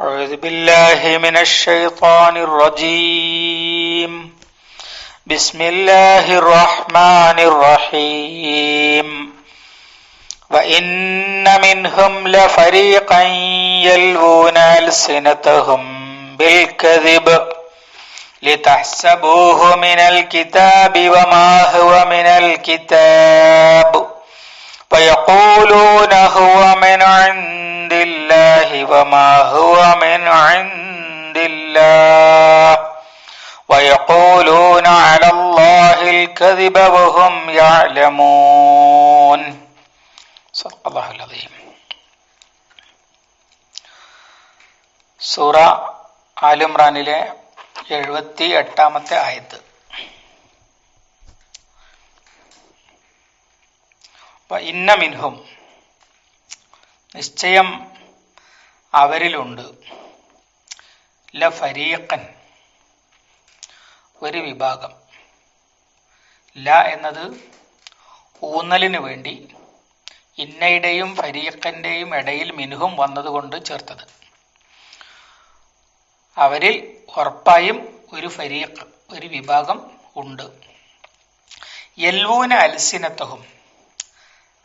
أعوذ بالله من الشيطان الرجيم. بسم الله الرحمن الرحيم. وإن منهم لفريقا يلوون ألسنتهم بالكذب لتحسبوه من الكتاب وما هو من الكتاب. ويقولون هو من عند الله وما هو من عند الله ويقولون على الله الكذب وهم يعلمون صدق الله العظيم സൂറ ആലിമ്രാനിലെ എഴുപത്തി എട്ടാമത്തെ ആയത്ത് ഇന്ന മിൻഹും നിശ്ചയം അവരിലുണ്ട്. ല ഫരീഖൻ. ഒരു വിഭാഗം. ല എന്നത് ഊന്നലിന് വേണ്ടി ഇന്നയുടെയും ഫരീഖന്റെയും ഇടയിൽ മിനുഹും വന്നതുകൊണ്ട് ചേർത്തത്. അവരിൽ ഉറപ്പായും ഒരു ഫരീഖ് ഒരു വിഭാഗം ഉണ്ട്. യൽവൂന അൽസിനത്തഹും.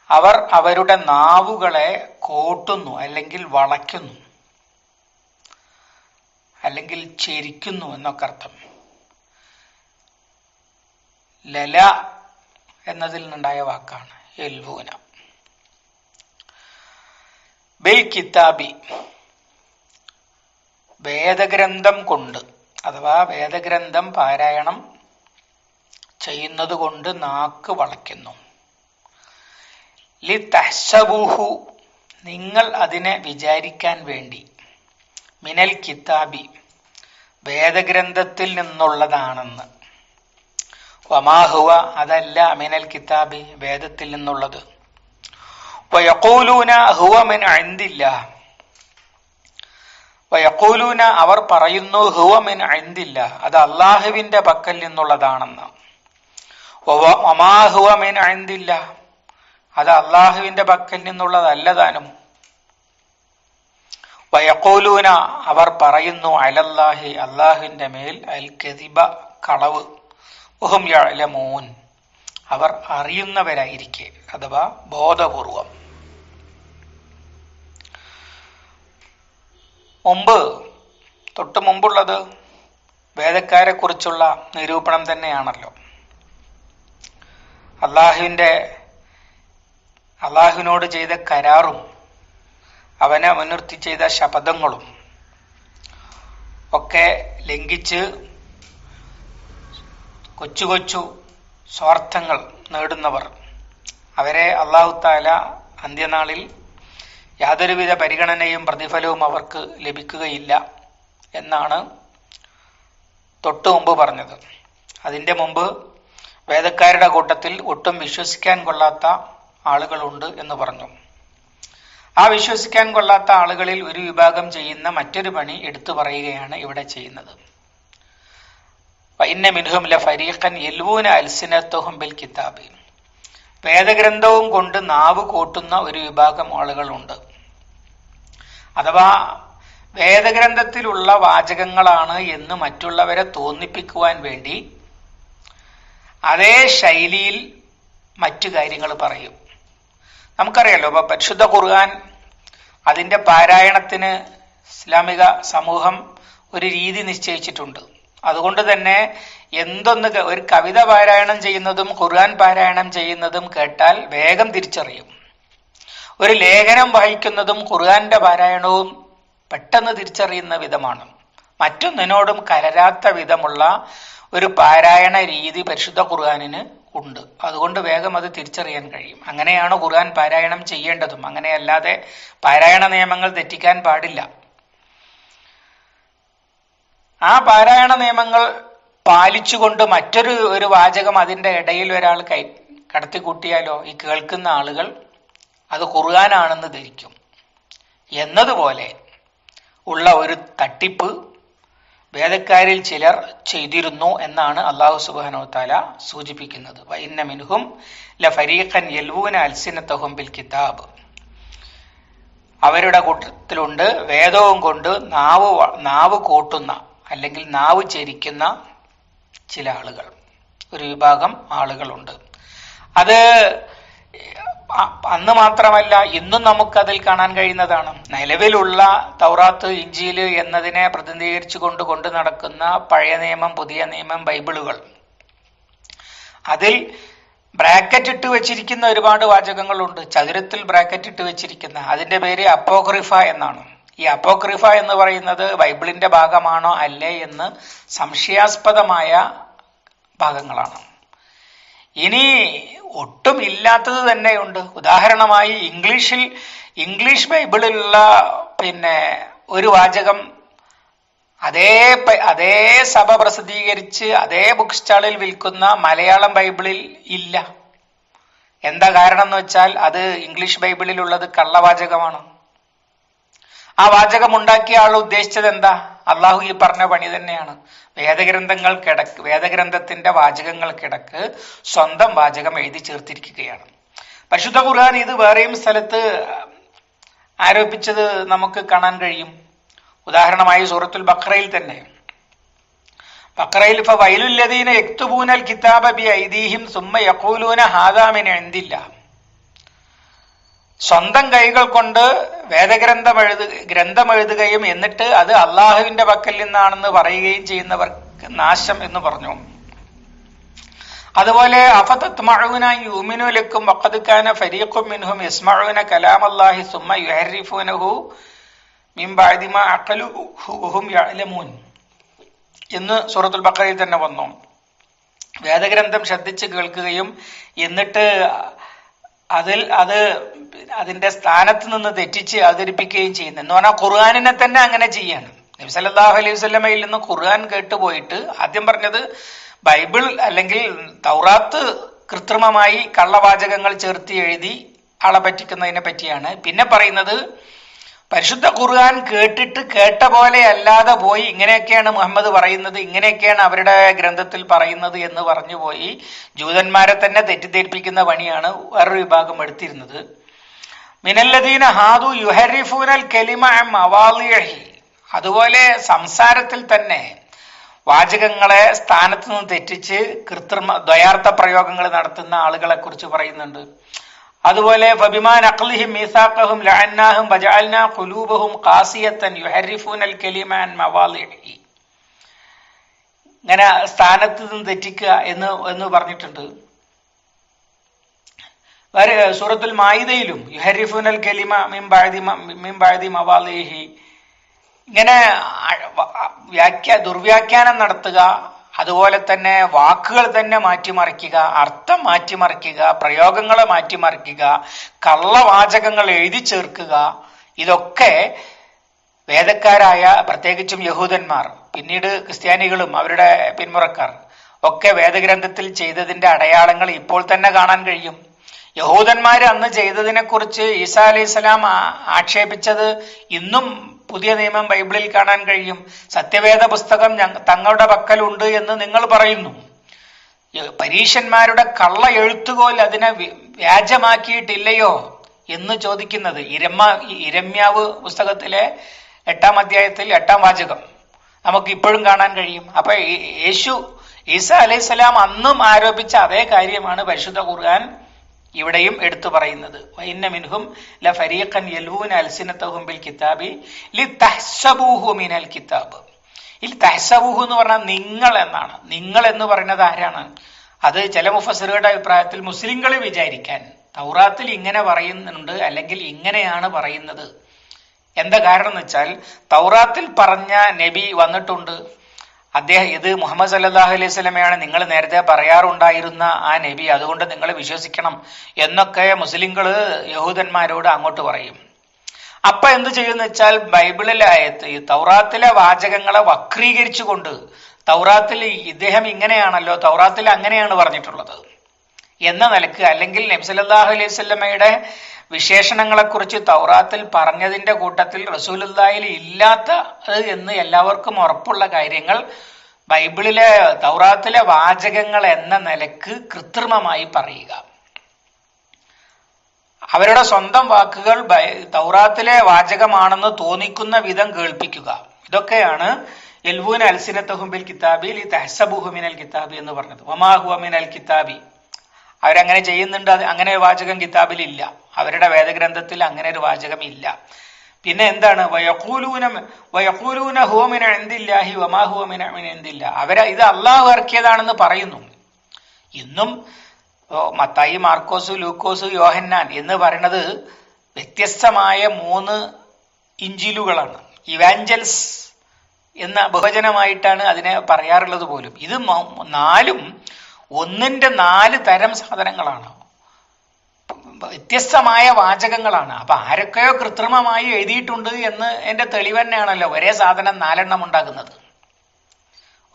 അവർ അവരുടെ നാവുകളെ കോട്ടുന്നു അല്ലെങ്കിൽ വളയ്ക്കുന്നു. അല്ലെങ്കിൽ ചെരിക്കുന്നു എന്നൊക്കെ അർത്ഥം. ലല എന്നതിൽ നിന്നുണ്ടായ വാക്കാണ് എൽവൂന. ബിൽ കിതാബി. വേദഗ്രന്ഥം കൊണ്ട് അഥവാ വേദഗ്രന്ഥം പാരായണം ചെയ്യുന്നത് കൊണ്ട് നാക്ക് വളയ്ക്കുന്നു. ലി തഹ്സബൂഹു നിങ്ങൾ അതിനെ വിചാരിക്കാൻ വേണ്ടി. മിനൽ കിതാബി വേദഗ്രന്ഥത്തിൽ നിന്നുള്ളതാണെന്ന്. വമാഹുവ അതല്ല മിനൽ കിതാബി വേദത്തിൽ നിന്നുള്ളത്. വയക്കൂലൂന ഹുവ മിൻ അന്തില്ല വയക്കൂലൂന അവർ പറയുന്നു ഹുവ മിൻ അന്തില്ല അത് അള്ളാഹുവിന്റെ പക്കൽ നിന്നുള്ളതാണെന്ന്. ഒമാഹുവ മിൻ അന്തില്ല അത് അള്ളാഹുവിന്റെ പക്കൽ നിന്നുള്ളതല്ല താനും വയക്കോലൂന അവർ പറയുന്നു അലല്ലാഹി അള്ളാഹുവിന്റെ മേൽ അൽ കതിബ കളവ് ഉഹും അവർ അറിയുന്നവരായിരിക്കെ അഥവാ ബോധപൂർവം. മുമ്പ് തൊട്ട് മുമ്പുള്ളത് വേദക്കാരെ കുറിച്ചുള്ള നിരൂപണം തന്നെയാണല്ലോ. അള്ളാഹുവിന്റെ അള്ളാഹുവിനോട് ചെയ്ത കരാറും അവനെ മുൻനിർത്തി ചെയ്ത ശപഥങ്ങളും ഒക്കെ ലംഘിച്ച് കൊച്ചു കൊച്ചു സ്വാർത്ഥങ്ങൾ നേടുന്നവർ. അവരെ അള്ളാഹുത്താല അന്ത്യനാളിൽ യാതൊരുവിധ പരിഗണനയും പ്രതിഫലവും അവർക്ക് ലഭിക്കുകയില്ല എന്നാണ് തൊട്ടു മുമ്പ് പറഞ്ഞത്. അതിന്റെ മുമ്പ് വേദക്കാരുടെ കൂട്ടത്തിൽ ഒട്ടും വിശ്വസിക്കാൻ കൊള്ളാത്ത ആളുകളുണ്ട് എന്ന് പറഞ്ഞു. ആ വിശ്വസിക്കാൻ കൊള്ളാത്ത ആളുകളിൽ ഒരു വിഭാഗം ചെയ്യുന്ന മറ്റൊരു പണി എടുത്തു പറയുകയാണ് ഇവിടെ ചെയ്യുന്നത്. മിൻഹും ബിൽ കിതാബി. വേദഗ്രന്ഥവും കൊണ്ട് നാവ് കൂട്ടുന്ന ഒരു വിഭാഗം ആളുകളുണ്ട്. അഥവാ വേദഗ്രന്ഥത്തിലുള്ള വാചകങ്ങളാണ് എന്ന് മറ്റുള്ളവരെ തോന്നിപ്പിക്കുവാൻ വേണ്ടി അതേ ശൈലിയിൽ മറ്റു കാര്യങ്ങൾ പറയും. നമുക്കറിയാലോ ഇപ്പൊ പരിശുദ്ധ ഖുർആൻ അതിന്റെ പാരായണത്തിന് ഇസ്ലാമിക സമൂഹം ഒരു രീതി നിശ്ചയിച്ചിട്ടുണ്ട്. അതുകൊണ്ട് തന്നെ എന്തൊന്ന് ഒരു കവിത പാരായണം ചെയ്യുന്നതും ഖുർആൻ പാരായണം ചെയ്യുന്നതും കേട്ടാൽ വേഗം തിരിച്ചറിയും. ഒരു ലേഖനം വായിക്കുന്നതും ഖുർആന്റെ പാരായണവും പെട്ടെന്ന് തിരിച്ചറിയുന്ന വിധമാണ്. മറ്റൊന്നിനോടും കലരാത്ത വിധമുള്ള ഒരു പാരായണ രീതി പരിശുദ്ധ ഖുർആാനിന് ഉണ്ട്. അതുകൊണ്ട് വേഗം അത് തിരിച്ചറിയാൻ കഴിയും. അങ്ങനെയാണ് ഖുർആൻ പാരായണം ചെയ്യേണ്ടതും? അങ്ങനെയല്ലാതെ പാരായണ നിയമങ്ങൾ തെറ്റിക്കാൻ പാടില്ല. ആ പാരായണ നിയമങ്ങൾ പാലിച്ചുകൊണ്ട് മറ്റൊരു ഒരു വാചകം അതിന്റെ ഇടയിൽ ഒരാൾ കൈ കടത്തിക്കൂട്ടിയാലോ? ഈ കേൾക്കുന്ന ആളുകൾ അത് ഖുർആനാണെന്ന് ധരിക്കും. എന്നതുപോലെ ഉള്ള ഒരു തട്ടിപ്പ് വേദക്കാരിൽ ചിലർ ചെയ്തിരുന്നു എന്നാണ് അള്ളാഹു സുബാനോ താല സൂചിപ്പിക്കുന്നത്. വൈന്ന മിൻഹും ബിൽ കിതാബ്. അവരുടെ കൂട്ടത്തിലുണ്ട് വേദവും കൊണ്ട് നാവ് നാവ് കൂട്ടുന്ന അല്ലെങ്കിൽ നാവ് ചരിക്കുന്ന ചില ആളുകൾ. ഒരു വിഭാഗം ആളുകളുണ്ട്. അത് അന്ന് മാത്രമല്ല ഇന്നും നമുക്കതിൽ കാണാൻ കഴിയുന്നതാണ്. നിലവിലുള്ള തൗറാത്ത് ഇഞ്ചിയിൽ എന്നതിനെ പ്രതിനിധീകരിച്ചു കൊണ്ട് കൊണ്ടു നടക്കുന്ന പഴയ നിയമം പുതിയ നിയമം ബൈബിളുകൾ. അതിൽ ബ്രാക്കറ്റ് ഇട്ട് വെച്ചിരിക്കുന്ന ഒരുപാട് വാചകങ്ങളുണ്ട്. ചതുരത്തിൽ ബ്രാക്കറ്റ് ഇട്ട് വെച്ചിരിക്കുന്ന. അതിന്റെ പേര് അപ്പോക്രിഫ എന്നാണ്. ഈ അപ്പോക്രിഫ എന്ന് പറയുന്നത് ബൈബിളിന്റെ ഭാഗമാണോ അല്ലേ എന്ന് സംശയാസ്പദമായ ഭാഗങ്ങളാണ്. ഇനി ഒട്ടും ഇല്ലാത്തത് തന്നെയുണ്ട്. ഉദാഹരണമായി ഇംഗ്ലീഷിൽ ഇംഗ്ലീഷ് ബൈബിളിലുള്ള പിന്നെ ഒരു വാചകം അതേ അതേ സഭ പ്രസിദ്ധീകരിച്ച് അതേ ബുക്ക് സ്റ്റാളിൽ വിൽക്കുന്ന മലയാളം ബൈബിളിൽ ഇല്ല. എന്താ കാരണം എന്ന് വെച്ചാൽ അത് ഇംഗ്ലീഷ് ബൈബിളിലുള്ളത് കള്ളവാചകമാണ്. ആ വാചകം ഉണ്ടാക്കിയ ആൾ ഉദ്ദേശിച്ചത് എന്താ? അള്ളാഹു ഈ പറഞ്ഞ പണി തന്നെയാണ്. വേദഗ്രന്ഥങ്ങൾ കിടക്ക് വേദഗ്രന്ഥത്തിന്റെ വാചകങ്ങൾക്കിടക്ക് സ്വന്തം വാചകം എഴുതി ചേർത്തിരിക്കുകയാണ്. പരിശുദ്ധ ഖുർആൻ ഇത് വേറെയും സ്ഥലത്ത് ആരോപിച്ചത് നമുക്ക് കാണാൻ കഴിയും. ഉദാഹരണമായി സൂറത്തുൽ ബക്രയിൽ തന്നെ. ബഖറയിൽ ഫവൈലുല്ലദീന യക്തുബൂനൽ കിതാബ ബി ഐദീഹിം സുമ്മ യഖൂലൂന ഹാദാ മിൻ ഇൻദില്ല സ്വന്തം കൈകൾ കൊണ്ട് വേദഗ്രന്ഥം എഴുതു ഗ്രന്ഥം എഴുതുകയും എന്നിട്ട് അത് അള്ളാഹുവിന്റെ പക്കൽ നിന്നാണെന്ന് പറയുകയും ചെയ്യുന്നവർക്ക് നാശം എന്ന് പറഞ്ഞു. അതുപോലെ അഫതത്മഊന യുമിനു ലക്കും വഖദ് കാന ഫരീഖും മിൻഹും സുമ്മ യുഹരിഫൂനഹു എന്ന് സൂറത്തുൽ ബഖറയിൽ തന്നെ വന്നു. വേദഗ്രന്ഥം ശ്രദ്ധിച്ച് കേൾക്കുകയും എന്നിട്ട് അതിൽ അത് അതിന്റെ സ്ഥാനത്ത് നിന്ന് തെറ്റിച്ച് അവതരിപ്പിക്കുകയും ചെയ്യുന്നു. എന്ന് പറഞ്ഞാൽ ഖുർആാനിനെ തന്നെ അങ്ങനെ ചെയ്യാണ്. നബി സല്ലല്ലാഹു അലൈഹി വസല്ലമയിൽ നിന്ന് ഖുർആൻ കേട്ടുപോയിട്ട് ആദ്യം പറഞ്ഞത് ബൈബിൾ അല്ലെങ്കിൽ തൗറാത്ത് കൃത്രിമമായി കള്ളവാചകങ്ങൾ ചേർത്ത് എഴുതി ആളെ പറ്റിക്കുന്നതിനെ പറ്റിയാണ്. പിന്നെ പറയുന്നത് പരിശുദ്ധ ഖുർആൻ കേട്ടിട്ട് കേട്ട പോലെ അല്ലാതെ പോയി ഇങ്ങനെയൊക്കെയാണ് മുഹമ്മദ് പറയുന്നത് ഇങ്ങനെയൊക്കെയാണ് അവരുടെ ഗ്രന്ഥത്തിൽ പറയുന്നത് എന്ന് പറഞ്ഞു പോയി. ജൂതന്മാരെ തന്നെ തെറ്റിദ്ധരിപ്പിക്കുന്ന പണിയാണ് വേറൊരു വിഭാഗം എടുത്തിരുന്നത്. മിനല്ലദീന ഹാദു യുഹരിഫുനൽ കലിമ അതുപോലെ സംസാരത്തിൽ തന്നെ വാചകങ്ങളെ സ്ഥാനത്ത് നിന്ന് തെറ്റിച്ച് കൃത്രിമ ദ്വയാർത്ഥ പ്രയോഗങ്ങൾ നടത്തുന്ന ആളുകളെ കുറിച്ച് പറയുന്നുണ്ട്. അതുപോലെ ഫബിമാൻ അഖ്ലിഹിം മീസാഖഹും ലഅന്നാഹും വജഅൽനാ ഖുലൂബഹും ഖാസിയത്തൻ യുഹരിഫൂനൽ കലിമാൻ മവാലിഹി ഇങ്ങനെ സ്ഥാനത്ത് നിന്ന് തെറ്റിക്കുക എന്ന് എന്ന് പറഞ്ഞിട്ടുണ്ട്. വേറെ സൂറത്തുൽ മായിദയിലും യുഹരിഫുനൽ കലിമ മിംബാഴതി മിംബാഴതി മവാലിഹി ഇങ്ങനെ വ്യാഖ്യ ദുർവ്യാഖ്യാനം നടത്തുക അതുപോലെ തന്നെ വാക്കുകൾ തന്നെ മാറ്റിമറിക്കുക അർത്ഥം മാറ്റിമറിക്കുക പ്രയോഗങ്ങളെ മാറ്റിമറിക്കുക കള്ളവാചകങ്ങൾ എഴുതി ചേർക്കുക ഇതൊക്കെ വേദക്കാരായ പ്രത്യേകിച്ചും യഹൂദന്മാർ പിന്നീട് ക്രിസ്ത്യാനികളും അവരുടെ പിന്മുറക്കാർ ഒക്കെ വേദഗ്രന്ഥത്തിൽ ചെയ്തതിന്റെ അടയാളങ്ങൾ ഇപ്പോൾ തന്നെ കാണാൻ കഴിയും. യഹൂദന്മാർ അന്ന് ചെയ്തതിനെക്കുറിച്ച് ഈസാ അലൈഹി സ്വലാം ആക്ഷേപിച്ചത് ഇന്നും പുതിയ നിയമം ബൈബിളിൽ കാണാൻ കഴിയും. സത്യവേദ പുസ്തകം തങ്ങളുടെ പക്കലുണ്ട് എന്ന് നിങ്ങൾ പറയുന്നു. പരീശന്മാരുടെ കള്ള എഴുത്തുകോൽ അതിനെ വ്യാജമാക്കിയിട്ടില്ലയോ എന്ന് ചോദിക്കുന്നത് ഇരമ്മ ഇരമ്യാവ് പുസ്തകത്തിലെ എട്ടാം അധ്യായത്തിൽ എട്ടാം വാചകം. നമുക്ക് ഇപ്പോഴും കാണാൻ കഴിയും. അപ്പൊ യേശു ഈസ അലൈഹിസ്സലാം അന്നും ആരോപിച്ച അതേ കാര്യമാണ് പരിശുദ്ധ ഖുർആൻ ഇവിടെയും എടുത്തു പറയുന്നത്. മിൻഹും ബിൽ കിതാബി മിനൽ കിതാബ്. ഇൽ തഹ്സബൂഹു എന്ന് പറഞ്ഞാൽ നിങ്ങൾ എന്നാണ്. നിങ്ങൾ എന്ന് പറയുന്നത് ആരാണ്? അത് ചില മുഫസറുകളുടെ അഭിപ്രായത്തിൽ മുസ്ലിങ്ങൾ വിചാരിക്കാൻ. തൗറാത്തിൽ ഇങ്ങനെ പറയുന്നുണ്ട് അല്ലെങ്കിൽ ഇങ്ങനെയാണ് പറയുന്നത്. എന്താ കാരണം എന്ന് വെച്ചാൽ തൗറാത്തിൽ പറഞ്ഞ നബി വന്നിട്ടുണ്ട്. അദ്ദേഹം ഇത് മുഹമ്മദ് സല്ലാഹു അലൈഹി സ്വലമയാണ് നിങ്ങൾ നേരത്തെ പറയാറുണ്ടായിരുന്ന ആ നബി. അതുകൊണ്ട് നിങ്ങൾ വിശ്വസിക്കണം എന്നൊക്കെ മുസ്ലിങ്ങൾ യഹൂദന്മാരോട് അങ്ങോട്ട് പറയും. അപ്പൊ എന്ത് ചെയ്യുന്ന വെച്ചാൽ ബൈബിളിലെ ആയത്ത് ഈ തൗറാത്തിലെ വാചകങ്ങളെ വക്രീകരിച്ചു കൊണ്ട് തൗറാത്തിൽ ഇദ്ദേഹം ഇങ്ങനെയാണല്ലോ തൗറാത്തിൽ അങ്ങനെയാണ് പറഞ്ഞിട്ടുള്ളത്. എന്ന നിലയ്ക്ക് അല്ലെങ്കിൽ നബ്സലല്ലാഹു അലൈഹി സ്വല്ലമയുടെ വിശേഷണങ്ങളെക്കുറിച്ച് തൗറാത്തിൽ പറഞ്ഞതിന്റെ കൂട്ടത്തിൽ റസൂലുല്ലായിൽ ഇല്ലാത്ത എന്ന് എല്ലാവർക്കും ഉറപ്പുള്ള കാര്യങ്ങൾ ബൈബിളിലെ തൗറാത്തിലെ വാചകങ്ങൾ എന്ന നിലയ്ക്ക് കൃത്രിമമായി പറയുക. അവരുടെ സ്വന്തം വാക്കുകൾ തൗറാത്തിലെ വാചകമാണെന്ന് തോന്നിക്കുന്ന വിധം കേൾപ്പിക്കുക. ഇതൊക്കെയാണ് എൽവൂൻ അൽസിനത്തഹുംബിൽ കിതാബിൽ ഈ അൽ കിതാബി എന്ന് പറഞ്ഞത്. ഒമാഹുഅമിൻ അൽ കിതാബി. അവരങ്ങനെ ചെയ്യുന്നുണ്ട് അങ്ങനെ ഒരു വാചകം കിതാബിൽ ഇല്ല അവരുടെ വേദഗ്രന്ഥത്തിൽ അങ്ങനെ ഒരു വാചകം ഇല്ല പിന്നെ എന്താണ്? വയക്കൂലൂന എന്തില്ല അവർ ഇത് അള്ളാഹു ഇറക്കിയതാണെന്ന് പറയുന്നു. ഇന്നും മത്തായി മാർക്കോസ് ലൂക്കോസ് യോഹന്നാൻ എന്ന് പറയുന്നത് വ്യത്യസ്തമായ മൂന്ന് ഇഞ്ചിലുകളാണ് ഇവാഞ്ചൽസ് എന്ന ബഹുജനമായിട്ടാണ് അതിനെ പറയാറുള്ളത് പോലും. ഇത് നാലും ഒന്നിന്റെ നാല് തരം സാധനങ്ങളാണ്. വ്യത്യസ്തമായ വാചകങ്ങളാണ്. അപ്പൊ ആരൊക്കെയോ കൃത്രിമമായി എഴുതിയിട്ടുണ്ട് എന്ന് എന്റെ തെളിവ് തന്നെയാണല്ലോ ഒരേ സാധനം നാലെണ്ണം ഉണ്ടാകുന്നത്.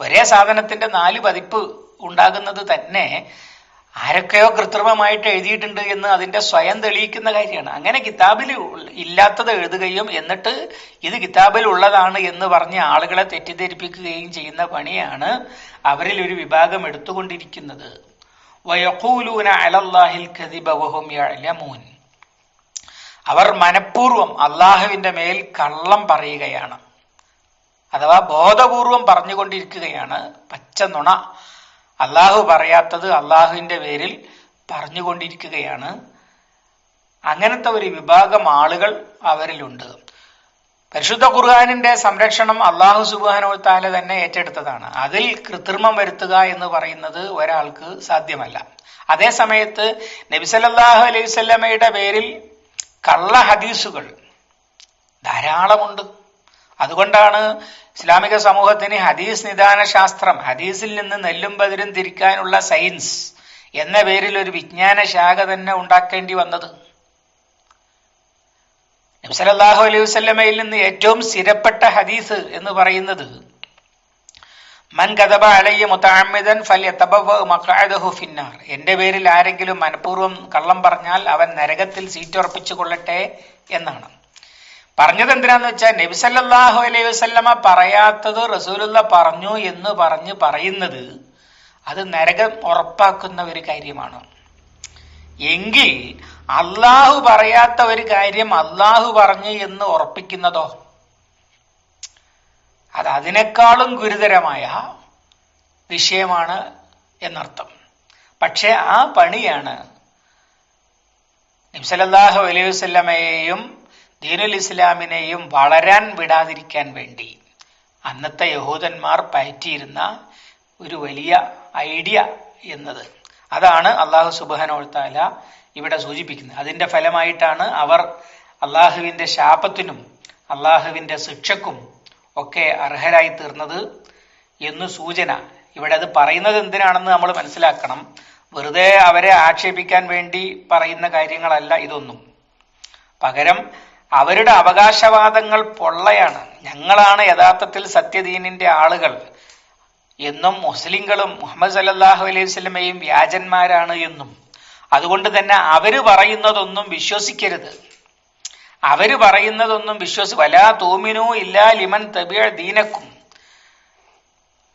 ഒരേ സാധനത്തിന്റെ നാല് പതിപ്പ് ഉണ്ടാകുന്നത് തന്നെ ആരൊക്കെയോ കൃത്രിമമായിട്ട് എഴുതിയിട്ടുണ്ട് എന്ന് അതിന്റെ സ്വയം തെളിയിക്കുന്ന കാര്യമാണ്. അങ്ങനെ കിതാബിൽ ഇല്ലാത്തത് എഴുതുകയും എന്നിട്ട് ഇത് കിതാബിൽ ഉള്ളതാണ് എന്ന് പറഞ്ഞ് ആളുകളെ തെറ്റിദ്ധരിപ്പിക്കുകയും ചെയ്യുന്ന പണിയാണ് അവരിൽ ഒരു വിഭാഗം എടുത്തുകൊണ്ടിരിക്കുന്നത്. അലല്ലാഹിൽ അവർ മനഃപൂർവം അള്ളാഹുവിന്റെ മേൽ കള്ളം പറയുകയാണ്. അഥവാ ബോധപൂർവം പറഞ്ഞുകൊണ്ടിരിക്കുകയാണ്. പച്ച നുണ. അള്ളാഹു പറയാത്തത് അള്ളാഹുവിന്റെ പേരിൽ പറഞ്ഞുകൊണ്ടിരിക്കുകയാണ്. അങ്ങനത്തെ ഒരു വിഭാഗം ആളുകൾ അവരിലുണ്ട്. പരിശുദ്ധ ഖുർആാനിന്റെ സംരക്ഷണം അള്ളാഹു സുബാനോ താല തന്നെ ഏറ്റെടുത്തതാണ്. അതിൽ കൃത്രിമം വരുത്തുക എന്ന് പറയുന്നത് ഒരാൾക്ക് സാധ്യമല്ല. അതേ സമയത്ത് നബിസലല്ലാഹു അലൈഹി സ്വല്ലമയുടെ പേരിൽ കള്ള ഹദീസുകൾ ധാരാളമുണ്ട്. അതുകൊണ്ടാണ് ഇസ്ലാമിക സമൂഹത്തിന് ഹദീസ് നിദാന ശാസ്ത്രം ഹദീസിൽ നിന്ന് നെല്ലും ബതിരും തിരിക്കാനുള്ള സയൻസ് എന്ന പേരിൽ ഒരു വിജ്ഞാന ശാഖ തന്നെ ഉണ്ടാക്കേണ്ടി വന്നത്. നബ്സലല്ലാഹു അലൈഹി വസ്ലമയിൽ നിന്ന് ഏറ്റവും സ്ഥിരപ്പെട്ട ഹദീസ് എന്ന് പറയുന്നത് മൻ കഥബ അലയ്യ മുത്താമിദൻ ഫിന്നാർ. എന്റെ പേരിൽ ആരെങ്കിലും മനഃപൂർവം കള്ളം പറഞ്ഞാൽ അവൻ നരകത്തിൽ സീറ്റ് ഉറപ്പിച്ചു കൊള്ളട്ടെ എന്നാണ്. പറഞ്ഞത് എന്തിനാന്ന് വെച്ചാൽ നബിസല്ലാഹു അലൈഹി വസ്ല്ലമ പറയാത്തത് റസൂലുള്ള പറഞ്ഞു എന്ന് പറഞ്ഞ് പറയുന്നത് അത് നരകം ഉറപ്പാക്കുന്ന ഒരു കാര്യമാണ്. എങ്കിൽ അള്ളാഹു പറയാത്ത ഒരു കാര്യം അള്ളാഹു പറഞ്ഞു എന്ന് ഉറപ്പിക്കുന്നതോ? അത് അതിനേക്കാളും ഗുരുതരമായ വിഷയമാണ് എന്നർത്ഥം. പക്ഷെ ആ പണിയാണ് നബ്സലല്ലാഹു അലൈഹി വസ്ലമയെയും ദീനുൽ ഇസ്ലാമിനെയും വളരാൻ വിടാതിരിക്കാൻ വേണ്ടി അന്നത്തെ യഹൂദന്മാർ പയറ്റിയിരുന്ന ഒരു വലിയ ഐഡിയ എന്നത്. അതാണ് അള്ളാഹു സുബാനോത്താല ഇവിടെ സൂചിപ്പിക്കുന്നത്. അതിന്റെ ഫലമായിട്ടാണ് അവർ അള്ളാഹുവിന്റെ ശാപത്തിനും അള്ളാഹുവിന്റെ ശിക്ഷക്കും ഒക്കെ അർഹരായി തീർന്നത് എന്ന് സൂചന. ഇവിടെ അത് പറയുന്നത് എന്തിനാണെന്ന് നമ്മൾ മനസ്സിലാക്കണം. വെറുതെ അവരെ ആക്ഷേപിക്കാൻ വേണ്ടി പറയുന്ന കാര്യങ്ങളല്ല ഇതൊന്നും. പകരം അവരുടെ അവകാശവാദങ്ങൾ പൊള്ളയാണ്. ഞങ്ങളാണ് യഥാർത്ഥത്തിൽ സത്യദീനിന്റെ ആളുകൾ. എന്നും മുസ്ലിങ്ങളും മുഹമ്മദ് സല്ലാഹു അലൈഹി വസ്ലമയും വ്യാജന്മാരാണ് എന്നും. അതുകൊണ്ട് തന്നെ അവർ പറയുന്നതൊന്നും വിശ്വസിക്കരുത്. അവർ പറയുന്നതൊന്നും വിശ്വസി വലാ തോമിനു ഇല്ലാ ലിമൻ തബിയ ദീനക്കും.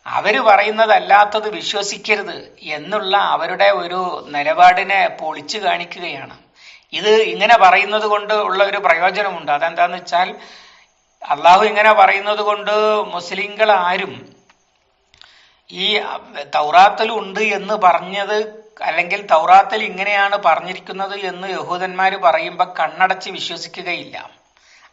അവർ പറയുന്നതല്ലാത്തത് വിശ്വസിക്കരുത് എന്നുള്ള അവരുടെ ഒരു നിലപാടിനെ പൊളിച്ചു കാണിക്കുകയാണ്. ഇത് ഇങ്ങനെ പറയുന്നത് കൊണ്ട് ഉള്ള ഒരു പ്രയോജനമുണ്ട്. അതെന്താന്ന് വെച്ചാൽ അള്ളാഹു ഇങ്ങനെ പറയുന്നത് കൊണ്ട് മുസ്ലിങ്ങൾ ആരും ഈ തൗറാത്തിൽ ഉണ്ട് എന്ന് പറഞ്ഞത് അല്ലെങ്കിൽ തൗറാത്തിൽ ഇങ്ങനെയാണ് പറഞ്ഞിരിക്കുന്നത് എന്ന് യഹൂദന്മാർ പറയുമ്പോൾ കണ്ണടച്ച് വിശ്വസിക്കുകയില്ല.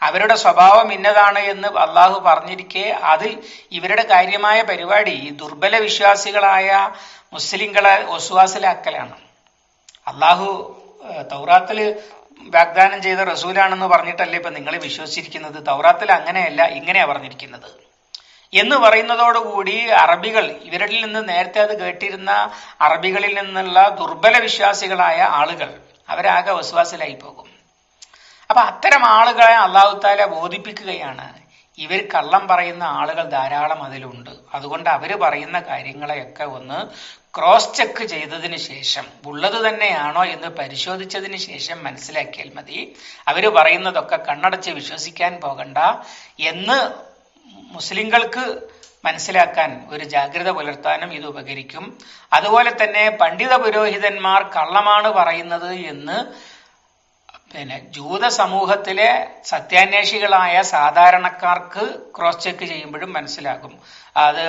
അവരുടെ സ്വഭാവം ഇന്നതാണ് എന്ന് അള്ളാഹു പറഞ്ഞിരിക്കെ അത് ഇവരുടെ കാര്യമായ പരിപാടി ഈ ദുർബല വിശ്വാസികളായ മുസ്ലിങ്ങളെ ഒസ്വാസിലാക്കലാണ്. അള്ളാഹു തൗറാത്തിൽ വാഗ്ദാനം ചെയ്ത റസൂലാണെന്ന് പറഞ്ഞിട്ടല്ലേ ഇപ്പൊ നിങ്ങൾ വിശ്വസിച്ചിരിക്കുന്നത്? തൗറാത്തിൽ അങ്ങനെയല്ല ഇങ്ങനെയാ പറഞ്ഞിരിക്കുന്നത്. എന്ന് പറയുന്നതോടുകൂടി അറബികൾ ഇവരിൽ നിന്ന് നേരത്തെ അത് കേട്ടിരുന്ന അറബികളിൽ നിന്നുള്ള ദുർബല വിശ്വാസികളായ ആളുകൾ അവരാകെ വിശ്വാസിലായി പോകും. അപ്പൊ അത്തരം ആളുകളെ അള്ളാഹു താല ബോധിപ്പിക്കുകയാണ്. ഇവർ കള്ളം പറയുന്ന ആളുകൾ ധാരാളം അതിലുണ്ട്. അതുകൊണ്ട് അവർ പറയുന്ന കാര്യങ്ങളെയൊക്കെ ഒന്ന് ക്രോസ് ചെക്ക് ചെയ്തതിന് ശേഷം ഉള്ളത് തന്നെയാണോ എന്ന് പരിശോധിച്ചതിന് ശേഷം മനസ്സിലാക്കിയാൽ മതി. അവർ പറയുന്നതൊക്കെ കണ്ണടച്ച് വിശ്വസിക്കാൻ പോകണ്ട എന്ന് മുസ്ലിങ്ങൾക്ക് മനസ്സിലാക്കാൻ ഒരു ജാഗ്രത പുലർത്താനും ഇത് ഉപകരിക്കും. അതുപോലെ തന്നെ പണ്ഡിത പുരോഹിതന്മാർ കള്ളമാണ് പറയുന്നത് എന്ന് പിന്നെ ജൂത സമൂഹത്തിലെ സത്യാന്വേഷികളായ സാധാരണക്കാർക്ക് ക്രോസ് ചെക്ക് ചെയ്യുമ്പോഴും മനസ്സിലാകും. അത്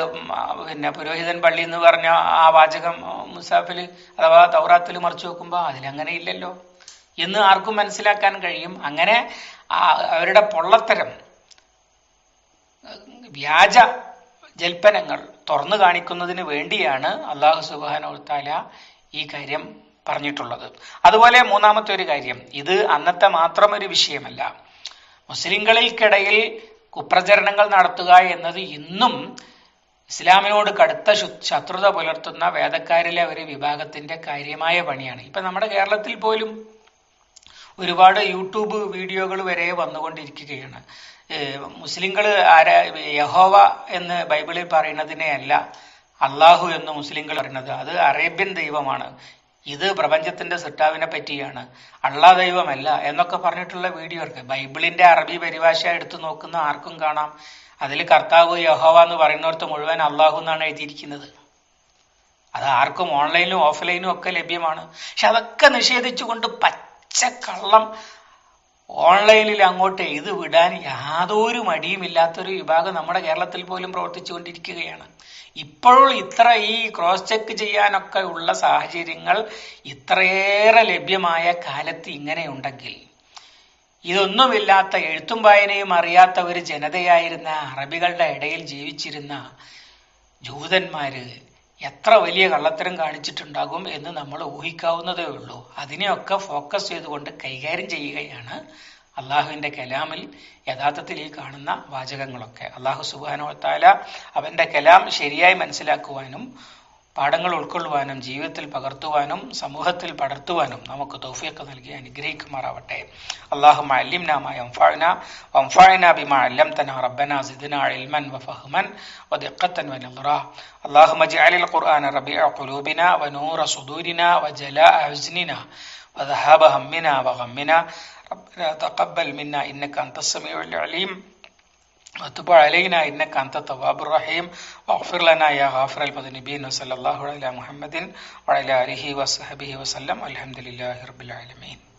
പിന്നെ പുരോഹിതൻ പള്ളി എന്ന് പറഞ്ഞ ആ വാചകം മുസാഫിൽ അഥവാ തൗറാത്തിൽ മറിച്ചു നോക്കുമ്പോൾ അതിലങ്ങനെ ഇല്ലല്ലോ. എന്ന് ആർക്കും മനസ്സിലാക്കാൻ കഴിയും. അങ്ങനെ അവരുടെ പൊള്ളത്തരം വ്യാജ ജൽപ്പനങ്ങൾ തുറന്നു കാണിക്കുന്നതിന് വേണ്ടിയാണ് അള്ളാഹു സുബാനോത്താല ഈ കാര്യം പറഞ്ഞിട്ടുള്ളത്. അതുപോലെ മൂന്നാമത്തെ ഒരു കാര്യം ഇത് അന്നത്തെ മാത്രം ഒരു വിഷയമല്ല. മുസ്ലിങ്ങൾക്കിടയിൽ കുപ്രചരണങ്ങൾ നടത്തുക എന്നത് ഇന്നും ഇസ്ലാമിനോട് കടുത്ത ശത്രുത പുലർത്തുന്ന വേദക്കാരിലെ ഒരു വിഭാഗത്തിന്റെ കാര്യമായ പണിയാണ്. ഇപ്പൊ നമ്മുടെ കേരളത്തിൽ പോലും ഒരുപാട് യൂട്യൂബ് വീഡിയോകൾ വരെ വന്നുകൊണ്ടിരിക്കുകയാണ്. മുസ്ലിങ്ങൾ ആരാ യഹോവ എന്ന് ബൈബിളിൽ പറയുന്നതിനെ അല്ല അള്ളാഹു എന്ന് മുസ്ലിങ്ങൾ പറയുന്നത്. അത് അറേബ്യൻ ദൈവമാണ്. ഇത് പ്രപഞ്ചത്തിന്റെ സിട്ടാവിനെ പറ്റിയാണ്. അള്ളാ ദൈവമല്ല എന്നൊക്കെ പറഞ്ഞിട്ടുള്ള വീഡിയോ ബൈബിളിന്റെ അറബി പരിഭാഷ എടുത്തു നോക്കുന്ന ആർക്കും കാണാം. അതിൽ കർത്താവ് യഹോവ എന്ന് പറയുന്നവർക്ക് മുഴുവൻ അള്ളാഹു എന്നാണ് എഴുതിയിരിക്കുന്നത്. അത് ആർക്കും ഓൺലൈനും ഓഫ്ലൈനും ഒക്കെ ലഭ്യമാണ്. പക്ഷെ അതൊക്കെ നിഷേധിച്ചുകൊണ്ട് പച്ചക്കള്ളം ഓൺലൈനിൽ അങ്ങോട്ട് എഴുതി വിടാൻ യാതൊരു മടിയുമില്ലാത്തൊരു വിഭാഗം നമ്മുടെ കേരളത്തിൽ പോലും പ്രവർത്തിച്ചുകൊണ്ടിരിക്കുകയാണ്. ഇപ്പോഴും ഇത്ര ഈ ക്രോസ് ചെക്ക് ചെയ്യാനൊക്കെ ഉള്ള സാഹചര്യങ്ങൾ ഇത്രയേറെ ലഭ്യമായ കാലത്ത് ഇങ്ങനെയുണ്ടെങ്കിൽ. ഇതൊന്നുമില്ലാത്ത എഴുത്തും വായനയും അറിയാത്ത ഒരു ജനതയായിരുന്ന അറബികളുടെ ഇടയിൽ ജീവിച്ചിരുന്ന ജൂതന്മാര് എത്ര വലിയ കള്ളത്തരം കാണിച്ചിട്ടുണ്ടാകും എന്ന് നമ്മൾ ഊഹിക്കാവുന്നതേ ഉള്ളൂ. അതിനെയൊക്കെ ഫോക്കസ് ചെയ്തുകൊണ്ട് കൈകാര്യം ചെയ്യുകയാണ് അള്ളാഹുവിന്റെ കലാമിൽ യഥാർത്ഥത്തിൽ ഈ കാണുന്ന വാചകങ്ങളൊക്കെ അള്ളാഹു സുബാനോ താല അവന്റെ കലാം ശരിയായി മനസ്സിലാക്കുവാനും പാഠങ്ങൾ ഉൾക്കൊള്ളുവാനും ജീവിതത്തിൽ പകർത്തുവാനും സമൂഹത്തിൽ പടർത്തുവാനും നമുക്ക് തൗഫീഖ് നൽകി അനുഗ്രഹിക്കുമാറാവട്ടെ അള്ളാഹു അല്ലിംന മാ യൻഫഅന വൻഫഅന ബിമാ അല്ലംതന റബ്ബന സിദ്ന ഇൽമൻ വഫഹ്മൻ ودقة ونظرة اللهم اجعل القرآن ربيع قلوبنا ونور صدورنا وجلاء حزننا وذهاب همنا وغمنا ربنا تقبل منا إنك أنت السميع العليم. وتب علينا إنك أنت التواب الرحيم. واغفر لنا يا غافر المذنبين. وصلى الله على محمد وعلى آله وصحبه وسلم. الحمد لله رب العالمين.